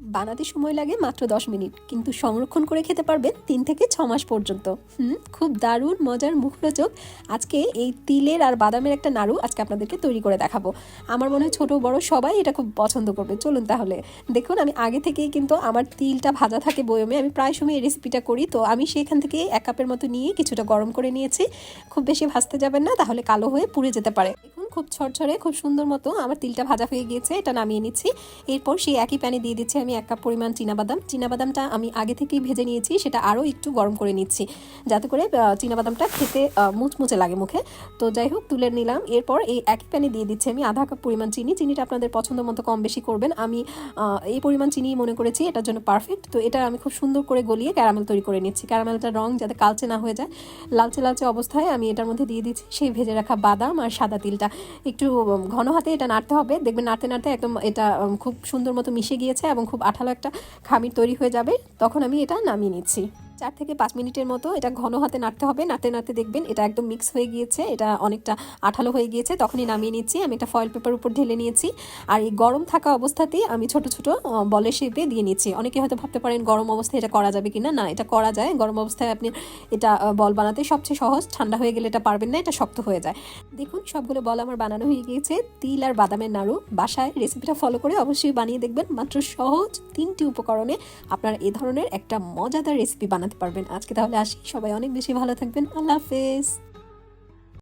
বানাতে সময় লাগে মাত্র দশ মিনিট, কিন্তু সংরক্ষণ করে খেতে পারবেন তিন থেকে ছ মাস পর্যন্ত। হুম, খুব দারুণ, মজার মুখরোচক। আজকে এই তিলের আর বাদামের একটা নাড়ু আজকে আপনাদেরকে তৈরি করে দেখাবো। আমার মনে হয় ছোট, বড় সবাই এটা খুব পছন্দ করবে। চলুন তাহলে। দেখুন, আমি আগে থেকেই কিন্তু আমার তিলটা ভাজা থাকে বয়মে, আমি প্রায় সময় এই রেসিপিটা করি। তো আমি সেখান থেকে এক কাপের মতো নিয়ে কিছুটা গরম করে নিয়েছি। খুব বেশি ভাজতে যাবেন না, তাহলে কালো হয়ে পুড়ে যেতে পারে। খুব ছড়ছড়ে খুব সুন্দর মতো আমার তিলটা ভাজা হয়ে গিয়েছে, এটা নামিয়ে নিচ্ছি। এরপর সেই একই প্যানে দিয়ে দিচ্ছি আমি এক কাপ পরিমাণ চীনাবাদাম। চীনাবাদামটা আমি আগে থেকেই ভেজে নিয়েছি, সেটা আরও একটু গরম করে নিচ্ছি, যাতে করে চীনাবাদামটা খেতে মুচমুচে লাগে মুখে। তো যাই হোক, তুলে নিলাম। এরপর এই একই প্যানে দিয়ে দিচ্ছি আমি আধা কাপ পরিমাণ চিনি। চিনিটা আপনাদের পছন্দ মতো কম বেশি করবেন। আমি এই পরিমাণ চিনি মনে করেছি, এটার জন্য পারফেক্ট তো এটা আমি খুব সুন্দর করে গলিয়ে ক্যারামেল তৈরি করে নিচ্ছি। ক্যারামেলটার রং যাতে কালচে না হয়ে যায়। লালচে লালচে অবস্থায় আমি এটার মধ্যে দিয়ে দিচ্ছি সেই ভেজে রাখা বাদাম আর সাদা তিলটা। একটু ঘন হাতে এটা নাড়তে হবে। দেখবেন নাড়তে নাড়তে একদম এটা খুব সুন্দর মতো মিশে গিয়েছে এবং খুব আঠালো একটা খামির তৈরি হয়ে যাবে। তখন আমি এটা নামিয়ে নিচ্ছি। চার থেকে পাঁচ মিনিটের মতো এটা ঘন হাতে নাড়তে হবে। নাড়তে নাড়তে দেখবেন এটা একদম মিক্স হয়ে গিয়েছে, এটা অনেকটা আঠালো হয়ে গিয়েছে। তখনই নামিয়ে নিচ্ছি। আমি একটা ফয়েল পেপার উপর ঢেলে নিয়েছি। আর এই গরম থাকা অবস্থাতেই আমি ছোট ছোট বলের শেপে দিয়ে নিচ্ছি। অনেকে হয়তো ভাবতে পারেন, গরম অবস্থায় এটা করা যাবে কিনা? না, এটা করা যায়। গরম অবস্থায় আপনি এটা বল বানাতে সবচেয়ে সহজ। ঠান্ডা হয়ে গেলে এটা পারবেন না, এটা শক্ত হয়ে যায়। দেখুন, সবগুলো বল আমার বানানো হয়ে গিয়েছে। তিল আর বাদামের নাড়ু বাসায়। রেসিপিটা ফলো করে অবশ্যই বানিয়ে দেখবেন। মাত্র সহজ তিনটি উপকরণে আপনারা এ ধরনের একটা মজাদার রেসিপি বানাতে পারবেন। আজকে তাহলে আসি। সবাই অনেক বেশি ভালো থাকবেন। আল্লাহ হাফেজ।